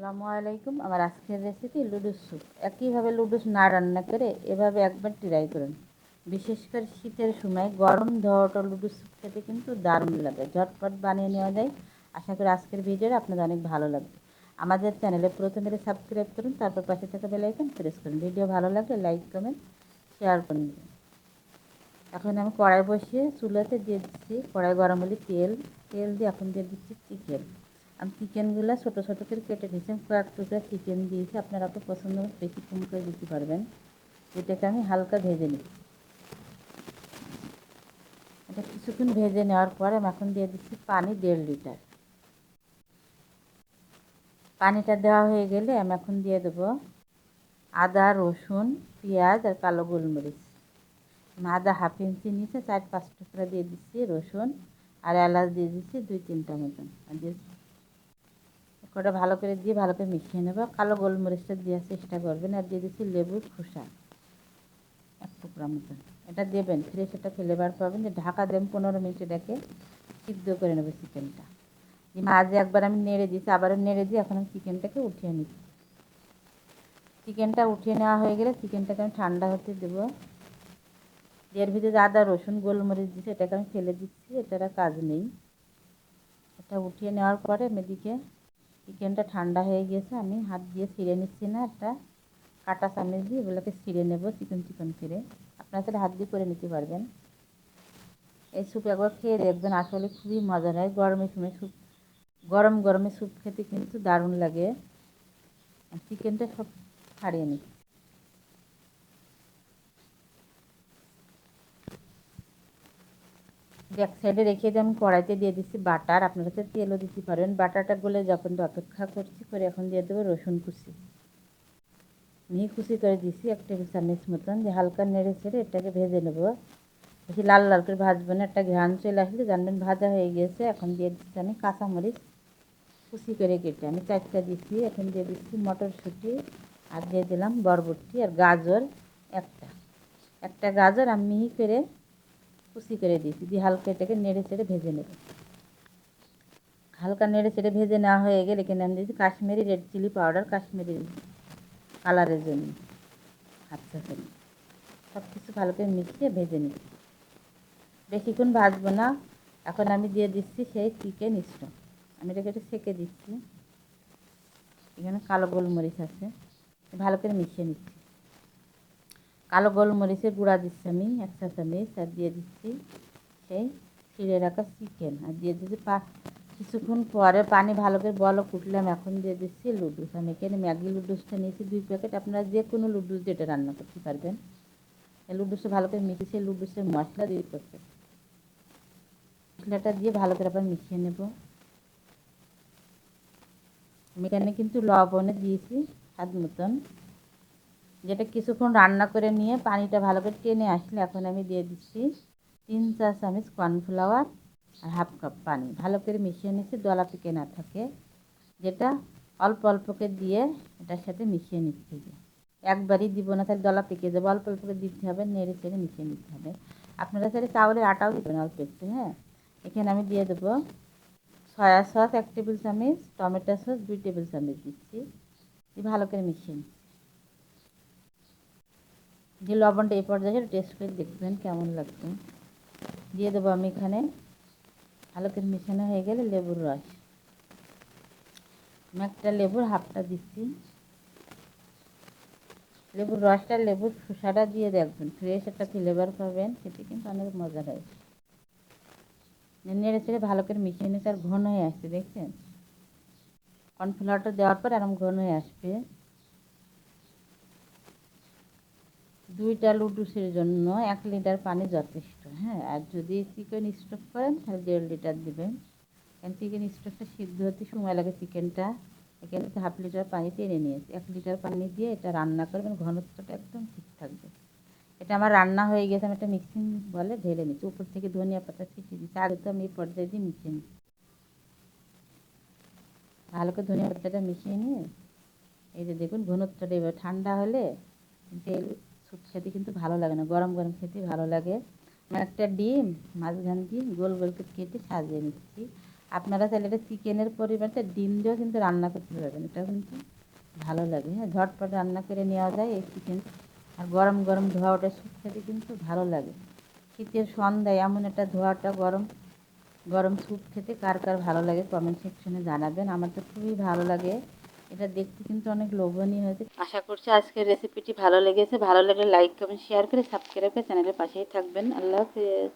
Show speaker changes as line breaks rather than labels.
আসসালামু আলাইকুম। আমার আজকের রেসিপি লুডুস স্যুপ। একইভাবে লুডুস না রান্না করে এভাবে একবার ট্রাই করুন। বিশেষ করে শীতের সময় গরম ধোয়াটা লুডুস স্যুপ খেতে কিন্তু দারুণ লাগে। ঝটপট বানিয়ে নেওয়া যায়। আশা করি আজকের ভিডিওটা আপনাদের অনেক ভালো লাগবে। আমাদের চ্যানেলে প্রথমে সাবস্ক্রাইব করুন, তারপর পাশে থাকা বেলাইকন প্রেস করুন। ভিডিও ভালো লাগলে লাইক কমেন্ট শেয়ার করুন। এখন আমি কড়াই বসিয়ে চুলাতে দিয়ে দিচ্ছি কড়াই গরম হলে তেল। তেল দিয়ে এখন দিয়ে দিচ্ছি চিকেন। আমি চিকেনগুলো ছোটো ছোটো করে কেটে নিয়েছি। কয়েক টুকরা চিকেন দিয়েছি। আপনারা তো পছন্দ বেশি কম করে দিতে পারবেন। এটাকে আমি হালকা ভেজে নিচ্ছি এটা কিছুক্ষণ ভেজে নেওয়ার পরে আমি এখন দিয়ে দিচ্ছি পানি দেড় লিটার। পানিটা দেওয়া হয়ে গেলে আমি এখন দিয়ে দেবো আদা, রসুন, পেঁয়াজ আর কালো গোলমরিচ। আদা হাফ ইঞ্চি নিচে চার পাঁচ টুকরা দিয়ে দিচ্ছি রসুন আর এলাচ দিয়ে দিচ্ছি দুই তিনটা মতন। আর দিয়ে কটা ভালো করে দিয়ে ভালো করে মিশিয়ে নেব। কালো গোলমরিচটা দেওয়ার চেষ্টা করবেন আর দিয়ে দিচ্ছি লেবুর খোসা, এক টুকরা মতন এটা দেবেন ফ্রেশ এটা ফ্লেভার পাবেন। যে ঢাকা দেবেন পনেরো মিনিট এটাকে সিদ্ধ করে নেব চিকেনটা। মাঝে একবার আমি নেড়ে দিয়েছি, আবারও নেড়ে দিয়ে এখন আমি চিকেনটাকে উঠিয়ে নিচ্ছি। চিকেনটা উঠিয়ে নেওয়া হয়ে গেলে চিকেনটাকে আমি ঠান্ডা হতে দেবো। এর ভিতরে আদা, রসুন, গোলমরিচ দিচ্ছে এটাকে আমি ফেলে দিচ্ছি, এটার কাজ নেই। এটা উঠিয়ে নেওয়ার পরে আমি এদিকে চিকেনটা ঠান্ডা হয়ে গিয়েছে, আমি হাত দিয়ে ছিঁড়ে নিচ্ছি না, একটা কাটা চামচ দিয়ে এগুলোকে ছিঁড়ে নেব চিকেন চিকেন ছিঁড়ে আপনারা সেটা হাত দিয়ে করে নিতে পারবেন। এই স্যুপ একবার খেয়ে দেখবেন, আসলে খুবই মজার হয়। গরমের সময় স্যুপ, গরম গরমে স্যুপ খেতে কিন্তু দারুণ লাগে। চিকেনটা সব ছাড়িয়ে নিই ব্যাক সাইডে রেখে দিয়ে আমি কড়াইতে দিয়ে দিচ্ছি বাটার। আপনারা তো তেলও দিতে পারেন বাটারটা গলে যখন অপেক্ষা করছি করে এখন দিয়ে দেবো রসুন কুচি। মিহি কুচি করে দিছি এক টেবিল চামচ মতন যে হালকা নেড়ে ছেড়ে এটাকে ভেজে নেব। বেশি লাল লাল করে ভাজবো না, একটা ঘ্রাণ চলে আসলে জানবেন ভাজা হয়ে গিয়েছে এখন দিয়ে দিচ্ছি আমি কাঁচামরিচ কুচি করে কেটে। আমি চারটা দিচ্ছি এখন দিয়ে দিচ্ছি মটরশুঁটি আর দিয়ে দিলাম বরবটি আর গাজর একটা। একটা গাজর আমি মিহি করে কুচি করে দিয়েছি, দিয়ে হালকা এটাকে নেড়ে চেড়ে ভেজে নেব। হালকা নেড়ে চেড়ে ভেজে নেওয়া হয়ে গেলে এখানে আমি দিয়েছি Kashmiri red chilli powder, Kashmiri কালারের জন্য আচ্ছা সব কিছু ভালো করে মিশিয়ে ভেজে নিই বেশিক্ষণ ভাজবো না, এখন আমি দিয়ে দিচ্ছি সেই চিকেন স্টক আমি এটাকে একটু সেঁকে দিচ্ছি। এখানে কালো গোলমরিচ আছে, ভালো করে মিশিয়ে নিচ্ছি। কালো গোলমরিচের গুঁড়া দিচ্ছি আমি, এক চা চামচ আর দিয়ে দিচ্ছি সেই ছিঁড়ে রাখা চিকেন। আর দিয়ে দিচ্ছি পা, কিছুক্ষণ পরে পানি ভালো করে বলো, কুটলাম, এখন দিয়ে দিচ্ছি লুডুস। আমি এখানে ম্যাগি লুডুসটা নিয়েছি, দুই প্যাকেট। আপনারা যে কোনো লুডুস দিয়ে এটা রান্না করতে পারবেন। এই লুডুসটা ভালো করে মিশিয়ে লুডুসের মশলা দিয়ে করতে। মশলাটা দিয়ে ভালো করে আবার মিশিয়ে নেব। আমি এখানে কিন্তু লবণে দিয়েছি, স্বাদ মতন। যেটা কিছুক্ষণ রান্না করে নিয়ে পানিটা ভালো করে টেনে আসলে এখন আমি দিয়ে দিচ্ছি তিন চার চামচ কর্নফ্লাওয়ার আর হাফ কাপ পানি। ভালো করে মিশিয়ে নিচ্ছি দলা পেকে না থাকে। যেটা অল্প অল্পকে দিয়ে এটার সাথে মিশিয়ে নিচ্ছি। একবারই দিব না, তাহলে দলা পেকে যাবে। অল্প অল্পকে দিতে হবে, নেড়ে চেড়ে মিশিয়ে নিতে হবে। আপনারা সাথে চাউলের আটাও দেবেন অল্প একটু হ্যাঁ? এখানে আমি দিয়ে দেবো সয়া সস এক টেবিল চামচ, টমেটো সস দুই টেবিল চামচ দিচ্ছি। ভালো করে মিশিয়ে নিচ্ছি। যে লবণটা এই পর্যায়ে টেস্ট করে দেখবেন কেমন লাগবে দিয়ে দেবো আমি এখানে ভালো করে মিশানো হয়ে গেলে লেবুর রস। আমি একটা লেবুর হাফটা দিচ্ছি। লেবুর রসটা, লেবুর খোসাটা দিয়ে দেখবেন। ফ্রেশ একটা ফ্লেভার পাবেন সেটি কিন্তু অনেক মজা হয় নেড়ে ছেড়ে ভালো করে মিশিয়ে নিতে আর ঘন হয়ে আসছে, দেখছেন? কর্নফ্লাওয়ারটা দেওয়ার পর এরকম ঘন হয়ে আসবে। দুইটা লুডুসের জন্য এক লিটার পানি যথেষ্ট হ্যাঁ? আর যদি চিকেন স্টক করেন, তাহলে দেড় লিটার দেবেন। কারণ চিকেন স্টকটা সিদ্ধ হতে সময় লাগে চিকেনটা এখানে হাফ লিটার পানি টেনে নিয়েছি। এক লিটার পানি দিয়ে এটা রান্না করবেন, ঘনত্বটা একদম ঠিক থাকবে। এটা আমার রান্না হয়ে গেছে, আমি একটা মিক্সিং বলে ঢেলে নিচ্ছি। উপর থেকে ধনিয়া পাতা ছিটিয়ে দিচ্ছি। আগে তো আমি এই পর্যায়ে দিয়ে মিশিয়ে নিচ্ছি। ভালো করে ধনিয়া পাতাটা মিশিয়ে নিয়ে, এই যে দেখুন ঘনত্বটা এবার ঠান্ডা হলে তেল স্যুপ খেতে কিন্তু ভালো লাগে না, গরম গরম খেতে ভালো লাগে। একটা ডিম, মাঝখান দিয়ে গোল গোল করে কেটে সাজিয়ে নিচ্ছি। আপনারা চাইলে এটা চিকেনের পরিবর্তে ডিম দিয়েও কিন্তু রান্না করতে পারবেন এটা কিন্তু ভালো লাগে। হ্যাঁ ঝটপট রান্না করে নেওয়া যায় এই চিকেন। আর গরম গরম ধোয়া ওটা স্যুপ খেতে কিন্তু ভালো লাগে। শীতের সন্ধ্যায় এমন একটা ধোয়াটা গরম গরম স্যুপ খেতে কার কার ভালো লাগে কমেন্ট সেকশনে জানাবেন। আমার তো খুবই ভালো লাগে। এটা দেখতে কিন্তু অনেক লোভনীয় হয়েছে। আশা করছি আজকের রেসিপিটি ভালো লেগেছে। ভালো লাগলে লাইক কমেন্ট শেয়ার করে সাবস্ক্রাইব করে চ্যানেলের পাশেই থাকবেন। আল্লাহ হাফেজ।